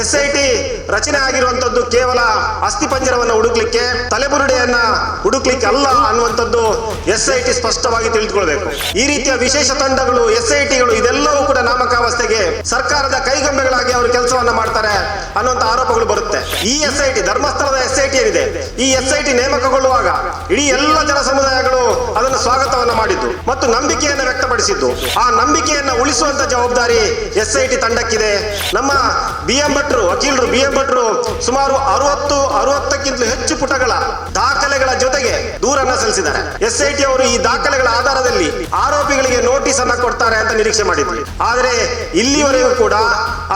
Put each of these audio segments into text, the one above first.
S I T ರಚನೆ ಆಗಿರುವಂತದ್ದು ಕೇವಲ ಅಸ್ಥಿಪಂಜರವನ್ನು ಹುಡುಕ್ಲಿಕ್ಕೆ ತಲೆಬುರುಡೆಯನ್ನ ಹುಡುಕ್ಲಿಕ್ಕೆ ಅಲ್ಲ ಅನ್ನುವಂಥದ್ದು ಎಸ್ ಐ ಟಿ ಸ್ಪಷ್ಟವಾಗಿ ತಿಳಿದುಕೊಳ್ಬೇಕು ಈ ರೀತಿಯ ವಿಶೇಷ ತಂಡಗಳು, ಎಸ್ ಐ ಟಿಗಳು ಇದೆಲ್ಲವೂ ಕೂಡ ನಾಮಕಾವಸ್ಥೆಗೆ ಸರ್ಕಾರದ ಕೈಗಂಬೆಗಳಾಗಿ ಅವರು ಕೆಲಸವನ್ನ ಮಾಡ್ತಾರೆ ಅನ್ನುವಂತ ಆರೋಪಗಳು ಬರುತ್ತೆ. ಈ ಎಸ್ ಐ ಟಿ, ಧರ್ಮಸ್ಥಳದ ಎಸ್ ಐ ಟಿ ಏನಿದೆ? ಈ ಎಸ್ ಐ ಟಿ ನೇಮಕಗೊಳ್ಳುವಾಗ ಇಡೀ ಎಲ್ಲ ಜನ ಸಮುದಾಯಗಳು ಅದನ್ನು ಸ್ವಾಗತವನ್ನ ಮಾಡಿದ್ದು ಮತ್ತು ನಂಬಿಕೆಯನ್ನು ವ್ಯಕ್ತಪಡಿಸಿದ್ದು. ಆ ನಂಬಿಕೆಯನ್ನ ಉಳಿಸುವಂತ ಜವಾಬ್ದಾರಿ ಎಸ್ ಐ ಟಿ ತಂಡಕ್ಕಿದೆ. ನಮ್ಮ ಬಿ ಎಂ ಭಟ್ರು, ವಕೀಲರು ಬಿ ಎಂ ಭಟ್ರು ಸುಮಾರು ಅರವತ್ತು, ಅರವತ್ತಕ್ಕಿಂತಲೂ ಹೆಚ್ಚು ಪುಟಗಳ ದಾಖಲೆಗಳ ಜೊತೆಗೆ ದೂರನ್ನ ಸಲ್ಲಿಸಿದ್ದಾರೆ. ಎಸ್ ಐ ಟಿ ಅವರು ಈ ದಾಖಲೆಗಳ ಆಧಾರದಲ್ಲಿ ಆರೋಪಿಗಳಿಗೆ ನೋಟಿಸ್ ಅನ್ನ ಕೊಡ್ತಾರೆ ಅಂತ ನಿರೀಕ್ಷೆ ಮಾಡಿದ್ವಿ. ಆದರೆ ಇಲ್ಲಿವರೆಗೂ ಕೂಡ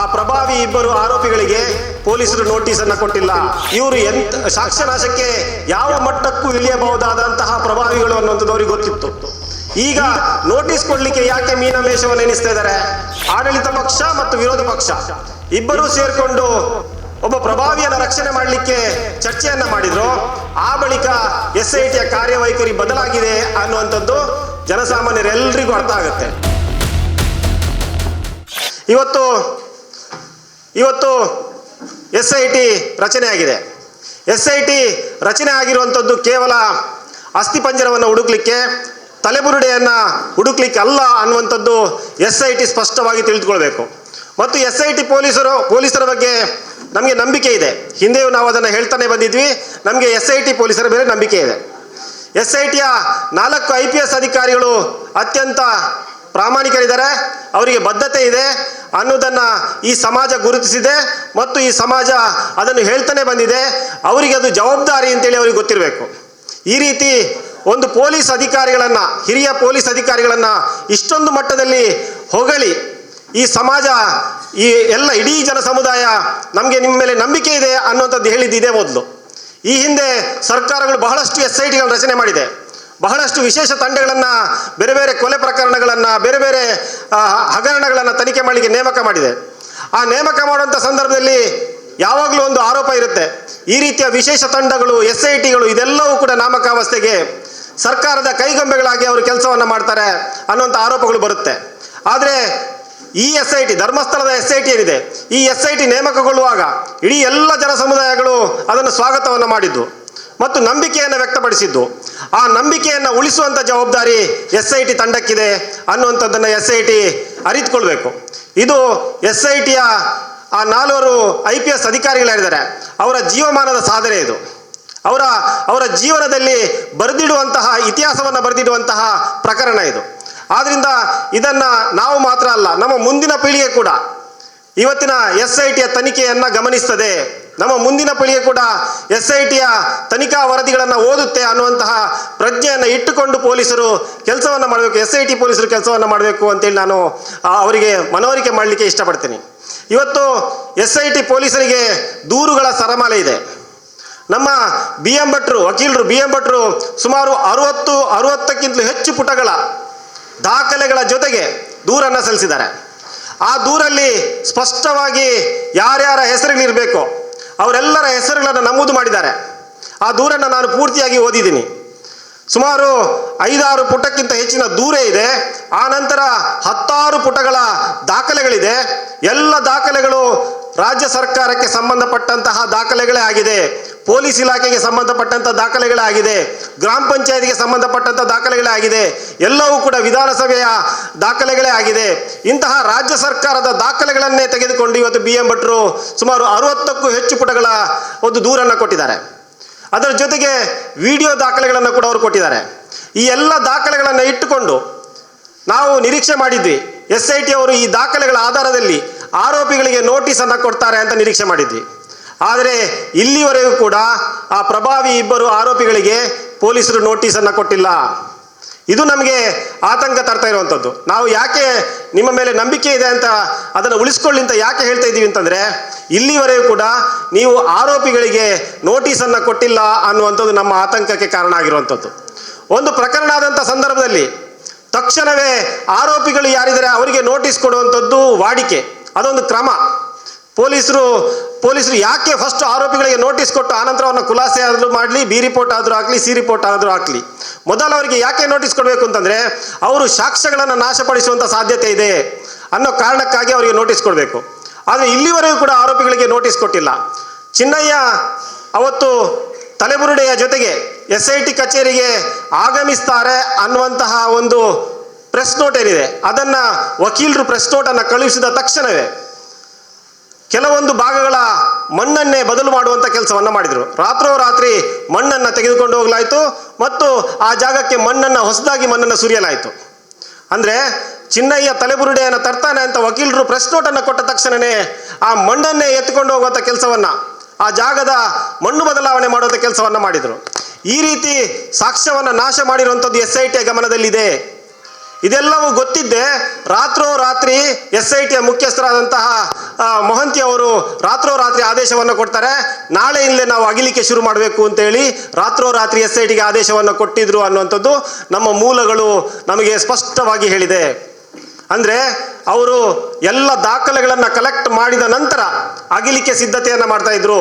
ಆ ಪ್ರಭಾವಿ ಇಬ್ಬರು ಆರೋಪಿಗಳಿಗೆ ಪೊಲೀಸರು ನೋಟಿಸ್ ಅನ್ನ ಕೊಟ್ಟಿಲ್ಲ. ಇವರು ಎಂತ ಸಾಕ್ಷ್ಯನಾಶಕ್ಕೆ ಯಾವ ಮಟ್ಟಕ್ಕೂ ಇಳಿಯಬಹುದಾದಂತಹ ಪ್ರಭಾವಿಗಳು ಅನ್ನುವಂಥದ್ದು ಅವ್ರಿಗೆ ಗೊತ್ತಿತ್ತು. ಈಗ ನೋಟಿಸ್ ಕೊಡ್ಲಿಕ್ಕೆ ಯಾಕೆ ಮೀನಮೇಷವನ್ನು ಎನಿಸ್ತಾ ಇದ್ದಾರೆ? ಆಡಳಿತ ಪಕ್ಷ ಮತ್ತು ವಿರೋಧ ಪಕ್ಷ. ಇಬ್ಬರೂ ಸೇರ್ಕೊಂಡು ಒಬ್ಬ ಪ್ರಭಾವಿಯನ್ನ ರಕ್ಷಣೆ ಮಾಡಲಿಕ್ಕೆ ಚರ್ಚೆಯನ್ನ ಮಾಡಿದ್ರು. ಆ ಬಳಿಕ ಎಸ್ ಐ ಟಿಯ ಕಾರ್ಯವೈಖರಿ ಬದಲಾಗಿದೆ ಅನ್ನುವಂಥದ್ದು ಜನಸಾಮಾನ್ಯರೆಲ್ಲರಿಗೂ ಅರ್ಥ ಆಗುತ್ತೆ. ಇವತ್ತು ಇವತ್ತು ಎಸ್ ಐ ಟಿ ರಚನೆಯಾಗಿದೆ. ಎಸ್ ಐ ಟಿ ರಚನೆ ಆಗಿರುವಂಥದ್ದು ಕೇವಲ ಅಸ್ಥಿಪಂಜರವನ್ನು ಹುಡುಕ್ಲಿಕ್ಕೆ, ತಲೆಬುರುಡೆಯನ್ನು ಹುಡುಕ್ಲಿಕ್ಕೆ ಅಲ್ಲ ಅನ್ನುವಂಥದ್ದು ಎಸ್ ಐ ಟಿ ಸ್ಪಷ್ಟವಾಗಿ ತಿಳಿದುಕೊಳ್ಬೇಕು. ಮತ್ತು ಎಸ್ ಐ ಟಿ ಪೊಲೀಸರು, ಪೊಲೀಸರ ಬಗ್ಗೆ ನಮಗೆ ನಂಬಿಕೆ ಇದೆ. ಹಿಂದೆಯೂ ನಾವು ಅದನ್ನು ಹೇಳ್ತಾನೆ ಬಂದಿದ್ವಿ, ನಮಗೆ ಎಸ್ ಐ ಟಿ ಪೊಲೀಸರ ಮೇಲೆ ನಂಬಿಕೆ ಇದೆ. ಎಸ್ ಐ ಟಿಯ ನಾಲ್ಕು ಐ ಪಿ ಎಸ್ ಅಧಿಕಾರಿಗಳು ಅತ್ಯಂತ ಪ್ರಾಮಾಣಿಕರಿದ್ದಾರೆ, ಅವರಿಗೆ ಬದ್ಧತೆ ಇದೆ ಅನ್ನೋದನ್ನು ಈ ಸಮಾಜ ಗುರುತಿಸಿದೆ ಮತ್ತು ಈ ಸಮಾಜ ಅದನ್ನು ಹೇಳ್ತಾನೆ ಬಂದಿದೆ. ಅವರಿಗೆ ಅದು ಜವಾಬ್ದಾರಿ ಅಂತೇಳಿ ಅವರಿಗೆ ಗೊತ್ತಿರಬೇಕು. ಈ ರೀತಿ ಒಂದು ಪೊಲೀಸ್ ಅಧಿಕಾರಿಗಳನ್ನು, ಹಿರಿಯ ಪೊಲೀಸ್ ಅಧಿಕಾರಿಗಳನ್ನು ಇಷ್ಟೊಂದು ಮಟ್ಟದಲ್ಲಿ ಹೊಗಳಿ ಈ ಸಮಾಜ, ಈ ಎಲ್ಲ ಇಡೀ ಜನ ಸಮುದಾಯ ನಮಗೆ ನಿಮ್ಮ ಮೇಲೆ ನಂಬಿಕೆ ಇದೆ ಅನ್ನುವಂಥದ್ದು ಹೇಳಿದ್ದು ಇದೇ ಮೊದಲು. ಈ ಹಿಂದೆ ಸರ್ಕಾರಗಳು ಬಹಳಷ್ಟು ಎಸ್ ಐ ಟಿಗಳನ್ನು ರಚನೆ ಮಾಡಿದೆ. ಬಹಳಷ್ಟು ವಿಶೇಷ ತಂಡಗಳನ್ನು, ಬೇರೆ ಬೇರೆ ಕೊಲೆ ಪ್ರಕರಣಗಳನ್ನು, ಬೇರೆ ಬೇರೆ ಹಗರಣಗಳನ್ನು ತನಿಖೆ ಮಾಡಲಿಕ್ಕೆ ನೇಮಕ ಮಾಡಿದೆ. ಆ ನೇಮಕ ಮಾಡುವಂಥ ಸಂದರ್ಭದಲ್ಲಿ ಯಾವಾಗಲೂ ಒಂದು ಆರೋಪ ಇರುತ್ತೆ. ಈ ರೀತಿಯ ವಿಶೇಷ ತಂಡಗಳು, ಎಸ್ ಐ ಟಿಗಳು ಇದೆಲ್ಲವೂ ಕೂಡ ನಾಮಕಾವಸ್ಥೆಗೆ ಸರ್ಕಾರದ ಕೈಗೊಂಬೆಗಳಾಗಿ ಅವರು ಕೆಲಸವನ್ನು ಮಾಡ್ತಾರೆ ಅನ್ನುವಂಥ ಆರೋಪಗಳು ಬರುತ್ತೆ. ಆದರೆ ಈ ಎಸ್ ಐ ಟಿ, ಧರ್ಮಸ್ಥಳದ ಎಸ್ ಐ ಟಿ ಏನಿದೆ? ಈ ಎಸ್ ಐ ಟಿ ನೇಮಕಗೊಳ್ಳುವಾಗ ಇಡೀ ಎಲ್ಲ ಜನ ಸಮುದಾಯಗಳು ಅದನ್ನು ಸ್ವಾಗತವನ್ನು ಮಾಡಿದ್ದು. ಮತ್ತು ನಂಬಿಕೆಯನ್ನು ವ್ಯಕ್ತಪಡಿಸಿದ್ದು. ಆ ನಂಬಿಕೆಯನ್ನು ಉಳಿಸುವಂಥ ಜವಾಬ್ದಾರಿ ಎಸ್ ಐ ಟಿ ತಂಡಕ್ಕಿದೆ ಅನ್ನುವಂಥದ್ದನ್ನು ಎಸ್ ಐ ಟಿ ಅರಿತುಕೊಳ್ಬೇಕು. ಇದು ಎಸ್ ಐ ಟಿಯ ಆ ನಾಲ್ವರು ಐ ಪಿ ಎಸ್ ಅಧಿಕಾರಿಗಳಾಗಿದ್ದಾರೆ. ಅವರ ಜೀವಮಾನದ ಸಾಧನೆ ಇದು. ಅವರ ಅವರ ಜೀವನದಲ್ಲಿ ಬರೆದಿಡುವಂತಹ, ಇತಿಹಾಸವನ್ನು ಬರೆದಿಡುವಂತಹ ಪ್ರಕರಣ ಇದು. ಆದ್ದರಿಂದ ಇದನ್ನು ನಾವು ಮಾತ್ರ ಅಲ್ಲ, ನಮ್ಮ ಮುಂದಿನ ಪೀಳಿಗೆ ಕೂಡ ಇವತ್ತಿನ ಎಸ್ ಐ ಟಿಯ ತನಿಖೆಯನ್ನು ಗಮನಿಸ್ತದೆ. ನಮ್ಮ ಮುಂದಿನ ಪೀಳಿಗೆ ಕೂಡ ಎಸ್ ಐ ಟಿಯ ತನಿಖಾ ವರದಿಗಳನ್ನು ಓದುತ್ತೆ ಅನ್ನುವಂತಹ ಪ್ರಜ್ಞೆಯನ್ನು ಇಟ್ಟುಕೊಂಡು ಪೊಲೀಸರು ಕೆಲಸವನ್ನು ಮಾಡಬೇಕು ಎಸ್ ಐ ಟಿ ಪೊಲೀಸರು ಕೆಲಸವನ್ನು ಮಾಡಬೇಕು ಅಂತೇಳಿ ನಾನು ಅವರಿಗೆ ಮನವರಿಕೆ ಮಾಡಲಿಕ್ಕೆ ಇಷ್ಟಪಡ್ತೀನಿ. ಇವತ್ತು ಎಸ್ ಐ ಟಿ ಪೊಲೀಸರಿಗೆ ದೂರುಗಳ ಸರಮಾಲೆ ಇದೆ. ನಮ್ಮ ಬಿ ಎಂ ಭಟ್ರು, ವಕೀಲರು ಬಿ ಎಂ ಭಟ್ರು ಸುಮಾರು ಅರುವತ್ತು, ಅರುವತ್ತಕ್ಕಿಂತಲೂ ಹೆಚ್ಚು ಪುಟಗಳ ದಾಖಲೆಗಳ ಜೊತೆಗೆ ದೂರನ್ನು ಸಲ್ಲಿಸಿದ್ದಾರೆ. ಆ ದೂರಲ್ಲಿ ಸ್ಪಷ್ಟವಾಗಿ ಯಾರ್ಯಾರ ಹೆಸರುಗಳಿರಬೇಕು ಅವರೆಲ್ಲರ ಹೆಸರುಗಳನ್ನು ನಮೂದು ಮಾಡಿದ್ದಾರೆ. ಆ ದೂರನ್ನು ನಾನು ಪೂರ್ತಿಯಾಗಿ ಓದಿದ್ದೀನಿ. ಸುಮಾರು ಐದಾರು ಪುಟಕ್ಕಿಂತ ಹೆಚ್ಚಿನ ದೂರ ಇದೆ. ಆ ನಂತರ ಹತ್ತಾರು ಪುಟಗಳ ದಾಖಲೆಗಳಿದೆ. ಎಲ್ಲ ದಾಖಲೆಗಳು ರಾಜ್ಯ ಸರ್ಕಾರಕ್ಕೆ ಸಂಬಂಧಪಟ್ಟಂತಹ ದಾಖಲೆಗಳೇ ಆಗಿದೆ. ಪೊಲೀಸ್ ಇಲಾಖೆಗೆ ಸಂಬಂಧಪಟ್ಟಂತ ದಾಖಲೆಗಳಾಗಿದೆ. ಗ್ರಾಮ ಪಂಚಾಯತಿಗೆ ಸಂಬಂಧಪಟ್ಟಂತ ದಾಖಲೆಗಳೇ ಆಗಿದೆ ಎಲ್ಲವೂ ಕೂಡ ವಿಧಾನಸಭೆಯ ದಾಖಲೆಗಳೇ ಆಗಿದೆ. ಇಂತಹ ರಾಜ್ಯ ಸರ್ಕಾರದ ದಾಖಲೆಗಳನ್ನೇ ತೆಗೆದುಕೊಂಡು ಇವತ್ತು ಬಿ ಎಂ ಭಟ್ರು ಸುಮಾರು ಅರವತ್ತಕ್ಕೂ ಹೆಚ್ಚು ಪುಟಗಳ ಒಂದು ದೂರನ್ನು ಕೊಟ್ಟಿದ್ದಾರೆ. ಅದರ ಜೊತೆಗೆ ವಿಡಿಯೋ ದಾಖಲೆಗಳನ್ನು ಕೂಡ ಅವರು ಕೊಟ್ಟಿದ್ದಾರೆ. ಈ ಎಲ್ಲ ದಾಖಲೆಗಳನ್ನು ಇಟ್ಟುಕೊಂಡು ನಾವು ನಿರೀಕ್ಷೆ ಮಾಡಿದ್ವಿ. ಎಸ್ ಐ ಟಿ ಅವರು ಈ ದಾಖಲೆಗಳ ಆಧಾರದಲ್ಲಿ ಆರೋಪಿಗಳಿಗೆ ನೋಟಿಸ್ ಅನ್ನ ಕೊಡ್ತಾರೆ ಅಂತ ನಿರೀಕ್ಷೆ ಮಾಡಿದ್ವಿ. ಆದರೆ ಇಲ್ಲಿವರೆಗೂ ಕೂಡ ಆ ಪ್ರಭಾವಿ ಇಬ್ಬರು ಆರೋಪಿಗಳಿಗೆ ಪೊಲೀಸರು ನೋಟಿಸ್ ಅನ್ನ ಕೊಟ್ಟಿಲ್ಲ. ಇದು ನಮಗೆ ಆತಂಕ ತರ್ತಾ ಇರುವಂಥದ್ದು ನಾವು ಯಾಕೆ ನಿಮ್ಮ ಮೇಲೆ ನಂಬಿಕೆ ಇದೆ ಅಂತ ಅದನ್ನು ಉಳಿಸ್ಕೊಳ್ಳಿ ಅಂತ ಯಾಕೆ ಹೇಳ್ತಾ ಇದ್ದೀವಿ ಅಂತಂದ್ರೆ, ಇಲ್ಲಿವರೆಗೂ ಕೂಡ ನೀವು ಆರೋಪಿಗಳಿಗೆ ನೋಟಿಸನ್ನು ಕೊಟ್ಟಿಲ್ಲ ಅನ್ನುವಂಥದ್ದು ನಮ್ಮ ಆತಂಕಕ್ಕೆ ಕಾರಣ ಆಗಿರುವಂಥದ್ದು ಒಂದು ಪ್ರಕರಣ ಆದಂಥ ಸಂದರ್ಭದಲ್ಲಿ ತಕ್ಷಣವೇ ಆರೋಪಿಗಳು ಯಾರಿದ್ದಾರೆ ಅವರಿಗೆ ನೋಟಿಸ್ ಕೊಡುವಂಥದ್ದು ವಾಡಿಕೆ. ಅದೊಂದು ಕ್ರಮ. ಪೊಲೀಸರು ಪೊಲೀಸರು ಯಾಕೆ ಫಸ್ಟ್ ಆರೋಪಿಗಳಿಗೆ ನೋಟಿಸ್ ಕೊಟ್ಟು ಆನಂತರ ಅವ್ರನ್ನ ಖುಲಾಸೆ ಆದರೂ ಮಾಡಲಿ ಬಿ ರಿಪೋರ್ಟ್ ಆದರೂ ಹಾಕಲಿ ಸಿ ರಿಪೋರ್ಟ್ ಆದರೂ ಹಾಕಲಿ. ಮೊದಲು ಅವರಿಗೆ ಯಾಕೆ ನೋಟಿಸ್ ಕೊಡಬೇಕು ಅಂತಂದರೆ, ಅವರು ಸಾಕ್ಷ್ಯಗಳನ್ನು ನಾಶಪಡಿಸುವಂಥ ಸಾಧ್ಯತೆ ಇದೆ ಅನ್ನೋ ಕಾರಣಕ್ಕಾಗಿ ಅವರಿಗೆ ನೋಟಿಸ್ ಕೊಡಬೇಕು. ಆದರೆ ಇಲ್ಲಿವರೆಗೂ ಕೂಡ ಆರೋಪಿಗಳಿಗೆ ನೋಟಿಸ್ ಕೊಟ್ಟಿಲ್ಲ. ಚಿನ್ನಯ್ಯ ಅವತ್ತು ತಲೆಬುರುಡೆಯ ಜೊತೆಗೆ ಎಸ್ ಐ ಟಿ ಕಚೇರಿಗೆ ಆಗಮಿಸ್ತಾರೆ ಅನ್ನುವಂತಹ ಒಂದು ಪ್ರೆಸ್ ನೋಟ್ ಏನಿದೆ, ಅದನ್ನು ವಕೀಲರು ಪ್ರೆಸ್ ನೋಟನ್ನು ಕಳುಹಿಸಿದ ತಕ್ಷಣವೇ ಕೆಲವೊಂದು ಭಾಗಗಳ ಮಣ್ಣನ್ನೇ ಬದಲು ಮಾಡುವಂಥ ಕೆಲಸವನ್ನು ಮಾಡಿದರು. ರಾತ್ರೋರಾತ್ರಿ ಮಣ್ಣನ್ನು ತೆಗೆದುಕೊಂಡು ಹೋಗಲಾಯಿತು ಮತ್ತು ಆ ಜಾಗಕ್ಕೆ ಮಣ್ಣನ್ನು, ಹೊಸದಾಗಿ ಮಣ್ಣನ್ನು ಸುರಿಯಲಾಯಿತು. ಅಂದರೆ ಚಿನ್ನಯ್ಯ ತಲೆಬುರುಡೆಯನ್ನು ತರ್ತಾನೆ ಅಂತ ವಕೀಲರು ಪ್ರೆಸ್ ನೋಟನ್ನು ಕೊಟ್ಟ ತಕ್ಷಣವೇ ಆ ಮಣ್ಣನ್ನೇ ಎತ್ತಿಕೊಂಡು ಹೋಗುವಂಥ ಕೆಲಸವನ್ನು, ಆ ಜಾಗದ ಮಣ್ಣು ಬದಲಾವಣೆ ಮಾಡುವಂಥ ಕೆಲಸವನ್ನು ಮಾಡಿದರು. ಈ ರೀತಿ ಸಾಕ್ಷ್ಯವನ್ನು ನಾಶ ಮಾಡಿರುವಂಥದ್ದು ಎಸ್ ಐ ಟಿಯ ಗಮನದಲ್ಲಿದೆ. ಇದೆಲ್ಲವೂ ಗೊತ್ತಿದ್ದೆ ರಾತ್ರೋರಾತ್ರಿ ಎಸ್ ಐ ಟಿಯ ಮುಖ್ಯಸ್ಥರಾದಂತಹ ಮೊಹಂತಿ ಅವರು ರಾತ್ರೋರಾತ್ರಿ ಆದೇಶವನ್ನು ಕೊಡ್ತಾರೆ. ನಾಳೆಯಿಂದಲೇ ನಾವು ಅಗಿಲಿಕ್ಕೆ ಶುರು ಮಾಡಬೇಕು ಅಂತೇಳಿ ರಾತ್ರೋರಾತ್ರಿ ಎಸ್ ಐ ಟಿಗೆ ಆದೇಶವನ್ನು ಕೊಟ್ಟಿದ್ರು ಅನ್ನುವಂಥದ್ದು ನಮ್ಮ ಮೂಲಗಳು ನಮಗೆ ಸ್ಪಷ್ಟವಾಗಿ ಹೇಳಿದೆ. ಅಂದರೆ ಅವರು ಎಲ್ಲ ದಾಖಲೆಗಳನ್ನು ಕಲೆಕ್ಟ್ ಮಾಡಿದ ನಂತರ ಅಗಿಲಿಕ್ಕೆ ಸಿದ್ಧತೆಯನ್ನು ಮಾಡ್ತಾ ಇದ್ರು.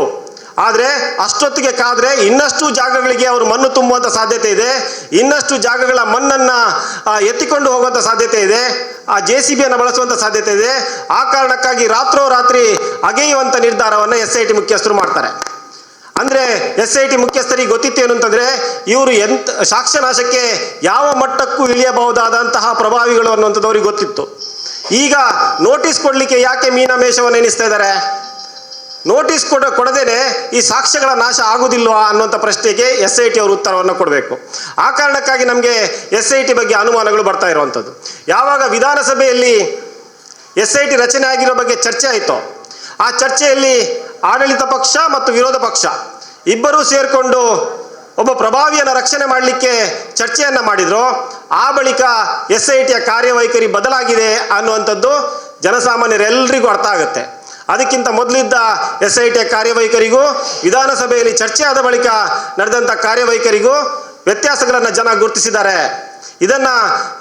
ಆದರೆ ಅಷ್ಟೊತ್ತಿಗೆ ಕಾದ್ರೆ ಇನ್ನಷ್ಟು ಜಾಗಗಳಿಗೆ ಅವರು ಮಣ್ಣು ತುಂಬುವಂಥ ಸಾಧ್ಯತೆ ಇದೆ. ಇನ್ನಷ್ಟು ಜಾಗಗಳ ಮಣ್ಣನ್ನು ಎತ್ತಿಕೊಂಡು ಹೋಗುವಂಥ ಸಾಧ್ಯತೆ ಇದೆ. ಆ ಜೆ ಸಿ ಬಿಯನ್ನು ಬಳಸುವಂಥ ಸಾಧ್ಯತೆ ಇದೆ. ಆ ಕಾರಣಕ್ಕಾಗಿ ರಾತ್ರೋರಾತ್ರಿ ಅಗೆಯುವಂಥ ನಿರ್ಧಾರವನ್ನು ಎಸ್ ಐ ಟಿ ಮುಖ್ಯಸ್ಥರು ಮಾಡ್ತಾರೆ. ಅಂದರೆ ಎಸ್ ಐ ಟಿ ಮುಖ್ಯಸ್ಥರಿಗೆ ಗೊತ್ತಿತ್ತು ಏನು ಅಂತಂದರೆ, ಇವರು ಎಂತ, ಸಾಕ್ಷ್ಯನಾಶಕ್ಕೆ ಯಾವ ಮಟ್ಟಕ್ಕೂ ಇಳಿಯಬಹುದಾದಂತಹ ಪ್ರಭಾವಿಗಳು ಅನ್ನುವಂಥದ್ದು ಅವ್ರಿಗೆ ಗೊತ್ತಿತ್ತು. ಈಗ ನೋಟಿಸ್ ಕೊಡಲಿಕ್ಕೆ ಯಾಕೆ ಮೀನಮೇಷವನ್ನು ಎನಿಸ್ತಾ ಇದ್ದಾರೆ? ನೋಟಿಸ್ ಕೊಡ ಕೊಡದೇನೆ ಈ ಸಾಕ್ಷ್ಯಗಳ ನಾಶ ಆಗುವುದಿಲ್ವಾ ಅನ್ನುವಂಥ ಪ್ರಶ್ನೆಗೆ ಎಸ್ ಐ ಟಿ ಅವರು ಉತ್ತರವನ್ನು ಕೊಡಬೇಕು. ಆ ಕಾರಣಕ್ಕಾಗಿ ನಮಗೆ ಎಸ್ ಐ ಟಿ ಬಗ್ಗೆ ಅನುಮಾನಗಳು ಬರ್ತಾ ಇರುವಂಥದ್ದು. ಯಾವಾಗ ವಿಧಾನಸಭೆಯಲ್ಲಿ ಎಸ್ ಐ ಟಿ ರಚನೆ ಆಗಿರೋ ಬಗ್ಗೆ ಚರ್ಚೆ ಆಯಿತೋ, ಆ ಚರ್ಚೆಯಲ್ಲಿ ಆಡಳಿತ ಪಕ್ಷ ಮತ್ತು ವಿರೋಧ ಪಕ್ಷ ಇಬ್ಬರೂ ಸೇರಿಕೊಂಡು ಒಬ್ಬ ಪ್ರಭಾವಿಯನ್ನು ರಕ್ಷಣೆ ಮಾಡಲಿಕ್ಕೆ ಚರ್ಚೆಯನ್ನು ಮಾಡಿದ್ರು. ಆ ಬಳಿಕ ಎಸ್ ಐ ಟಿಯ ಕಾರ್ಯವೈಖರಿ ಬದಲಾಗಿದೆ ಅನ್ನುವಂಥದ್ದು ಜನಸಾಮಾನ್ಯರೆಲ್ಲರಿಗೂ ಅರ್ಥ ಆಗುತ್ತೆ. ಅದಕ್ಕಿಂತ ಮೊದಲಿದ್ದ ಎಸ್ ಐ ಟಿ ಕಾರ್ಯವೈಖರಿಗೂ ವಿಧಾನಸಭೆಯಲ್ಲಿ ಚರ್ಚೆ ಆದ ಬಳಿಕ ನಡೆದಂಥ ಕಾರ್ಯವೈಖರಿಗೂ ವ್ಯತ್ಯಾಸಗಳನ್ನು ಜನ ಗುರುತಿಸಿದ್ದಾರೆ. ಇದನ್ನ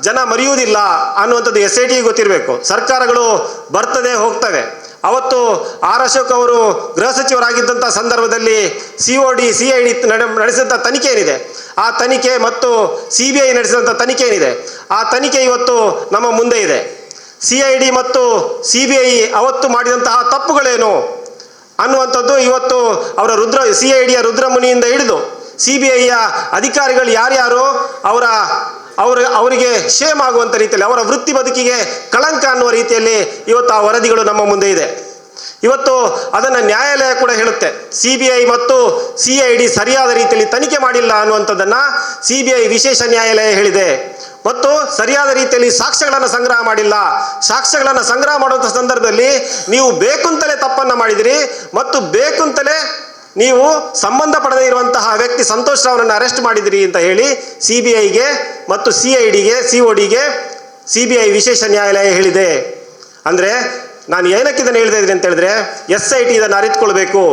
ಜನ ಮರೆಯುವುದಿಲ್ಲ ಅನ್ನುವಂಥದ್ದು ಎಸ್ ಐ ಟಿ ಗೊತ್ತಿರಬೇಕು. ಸರ್ಕಾರಗಳು ಬರ್ತದೆ ಹೋಗ್ತವೆ. ಅವತ್ತು ಆರ್ ಅಶೋಕ್ ಅವರು ಗೃಹ ಸಚಿವರಾಗಿದ್ದಂಥ ಸಂದರ್ಭದಲ್ಲಿ C O D C I D ನಡೆಸಿದಂಥ ತನಿಖೆ ಏನಿದೆ? ಆ ತನಿಖೆ ಮತ್ತು ಸಿ ಬಿ ಐ ನಡೆಸಿದಂಥ ತನಿಖೆ ಏನಿದೆ? ಆ ತನಿಖೆ ಇವತ್ತು ನಮ್ಮ ಮುಂದೆ ಇದೆ. ಸಿ ಐ ಡಿ ಮತ್ತು ಸಿ ಬಿ ಐ ಅವತ್ತು ಮಾಡಿದಂತಹ ತಪ್ಪುಗಳೇನು ಅನ್ನುವಂಥದ್ದು ಇವತ್ತು ಅವರ ರುದ್ರ, ಸಿ ಐ ಡಿಯ ರುದ್ರಮುನಿಯಿಂದ ಹಿಡಿದು ಸಿ ಬಿ ಐಯ ಅಧಿಕಾರಿಗಳು ಯಾರ್ಯಾರು, ಅವರ ಅವರ, ಅವರಿಗೆ ಶೇಮ್ ಆಗುವಂಥ ರೀತಿಯಲ್ಲಿ, ಅವರ ವೃತ್ತಿ ಬದುಕಿಗೆ ಕಳಂಕ ಅನ್ನುವ ರೀತಿಯಲ್ಲಿ ಇವತ್ತು ಆ ವರದಿಗಳು ನಮ್ಮ ಮುಂದೆ ಇದೆ. ಇವತ್ತು ಅದನ್ನು ನ್ಯಾಯಾಲಯ ಕೂಡ ಹೇಳುತ್ತೆ. ಸಿ ಬಿ ಐ ಮತ್ತು ಸಿ ಐ ಡಿ ಸರಿಯಾದ ರೀತಿಯಲ್ಲಿ ತನಿಖೆ ಮಾಡಿಲ್ಲ ಅನ್ನುವಂಥದ್ದನ್ನು ಸಿ ಬಿ ಐ ವಿಶೇಷ ನ್ಯಾಯಾಲಯ ಹೇಳಿದೆ. ಮತ್ತು ಸರಿಯಾದ ರೀತಿಯಲ್ಲಿ ಸಾಕ್ಷ್ಯಗಳನ್ನು ಸಂಗ್ರಹ ಮಾಡಿಲ್ಲ. ಸಾಕ್ಷ್ಯಗಳನ್ನು ಸಂಗ್ರಹ ಮಾಡುವಂಥ ಸಂದರ್ಭದಲ್ಲಿ ನೀವು ಬೇಕುಂತಲೇ ತಪ್ಪನ್ನು ಮಾಡಿದಿರಿ ಮತ್ತು ಬೇಕುಂತಲೇ ನೀವು ಸಂಬಂಧಪಡದೇ ಇರುವಂತಹ ವ್ಯಕ್ತಿ ಸಂತೋಷ್ ರಾವ್ರನ್ನ ಅರೆಸ್ಟ್ ಮಾಡಿದಿರಿ ಅಂತ ಹೇಳಿ ಸಿ ಬಿ ಐಗೆ ಮತ್ತು ಸಿ ಐ ಡಿಗೆ ಸಿ ಒ ಡಿಗೆ ಸಿ ಬಿ ಐ ವಿಶೇಷ ನ್ಯಾಯಾಲಯ ಹೇಳಿದೆ. ಅಂದರೆ ನಾನು ಏನಕ್ಕೆ ಇದನ್ನು ಹೇಳ್ತಾ ಅಂತ ಹೇಳಿದ್ರೆ ಎಸ್ ಐ ಟಿ ಇದನ್ನು ಅರಿತುಕೊಳ್ಬೇಕು.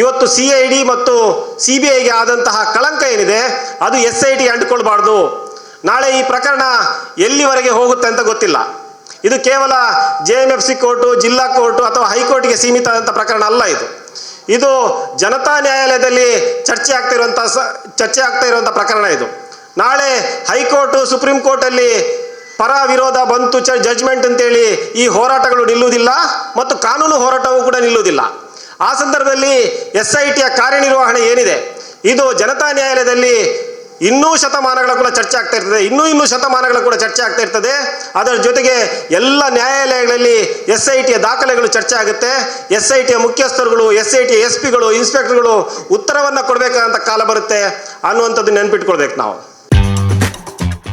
ಇವತ್ತು ಸಿ ಐ ಡಿ ಮತ್ತು ಸಿ ಬಿ ಐಗೆ ಆದಂತಹ ಕಳಂಕ ಏನಿದೆ ಅದು ಎಸ್ ಐ ಟಿ ಅಂಟಿಕೊಳ್ಬಾರ್ದು. ನಾಳೆ ಈ ಪ್ರಕರಣ ಎಲ್ಲಿವರೆಗೆ ಹೋಗುತ್ತೆ ಅಂತ ಗೊತ್ತಿಲ್ಲ. ಇದು ಕೇವಲ J M F C court, ಜಿಲ್ಲಾ ಕೋರ್ಟು ಅಥವಾ ಹೈಕೋರ್ಟ್ಗೆ ಸೀಮಿತ ಆದಂಥ ಪ್ರಕರಣ ಅಲ್ಲ ಇದು. ಇದು ಜನತಾ ನ್ಯಾಯಾಲಯದಲ್ಲಿ ಚರ್ಚೆ ಆಗ್ತಾ ಇರುವಂಥ ಸ, ಚರ್ಚೆ ಆಗ್ತಾ ಇರುವಂಥ ಪ್ರಕರಣ ಇದು. ನಾಳೆ ಹೈಕೋರ್ಟು, ಸುಪ್ರೀಂ ಕೋರ್ಟಲ್ಲಿ ಪರ ವಿರೋಧ ಬಂತು, ಚ, ಜಜ್ಮೆಂಟ್ ಅಂತೇಳಿ ಈ ಹೋರಾಟಗಳು ನಿಲ್ಲುವುದಿಲ್ಲ ಮತ್ತು ಕಾನೂನು ಹೋರಾಟವೂ ಕೂಡ ನಿಲ್ಲುವುದಿಲ್ಲ. ಆ ಸಂದರ್ಭದಲ್ಲಿ ಎಸ್ ಐ ಟಿಯ ಕಾರ್ಯನಿರ್ವಹಣೆ ಏನಿದೆ? ಇದು ಜನತಾ ನ್ಯಾಯಾಲಯದಲ್ಲಿ ಇನ್ನೂ ಶತಮಾನಗಳ ಕೂಡ ಚರ್ಚೆ ಆಗ್ತಾ ಇರ್ತದೆ. ಇನ್ನೂ ಇನ್ನೂ ಶತಮಾನಗಳ ಕೂಡ ಚರ್ಚೆ ಆಗ್ತಾ ಇರ್ತದೆ. ಅದರ ಜೊತೆಗೆ ಎಲ್ಲ ನ್ಯಾಯಾಲಯಗಳಲ್ಲಿ ಎಸ್ ಐ ಟಿಯ ದಾಖಲೆಗಳು ಚರ್ಚೆ ಆಗುತ್ತೆ. ಎಸ್ ಐ ಟಿಯ ಮುಖ್ಯಸ್ಥರುಗಳು ಎಸ್ ಐ ಟಿಯ ಎಸ್ ಪಿಗಳು ಇನ್ಸ್ಪೆಕ್ಟರ್ಗಳು ಉತ್ತರವನ್ನು ಕೊಡಬೇಕಾದಂಥ ಕಾಲ ಬರುತ್ತೆ ಅನ್ನುವಂಥದ್ದು ನೆನ್ಪಿಟ್ಕೊಳ್ಬೇಕು ನಾವು.